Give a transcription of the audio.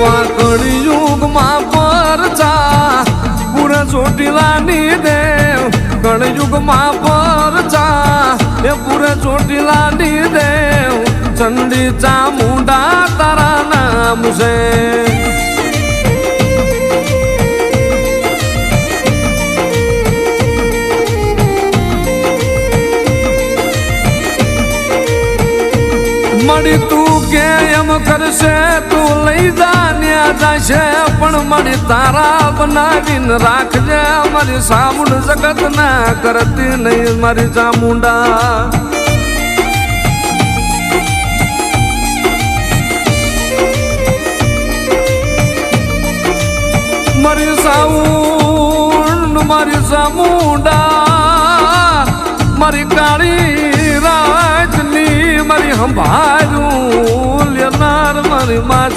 એવા કળિયુગમાં પરચા, પૂરે ચોટીલાની દેવ. કળિયુગમાં પરચા, એ પૂરે ચોટીલાની દેવ. ચંડી ચામુંડા તારા નામ છે. મળી તું કે એમ કરશે, તું લઈ જા. જશે પણ મળી તારા બનાવીને રાખજે મારી સામુંડ જગત ના કરતી નહીં મારી ચામુંડા મારી સાઉન્ડ મારી સામુંડા મારી કાળી રાજની મારી સંભાળું લેનાર મારી માતા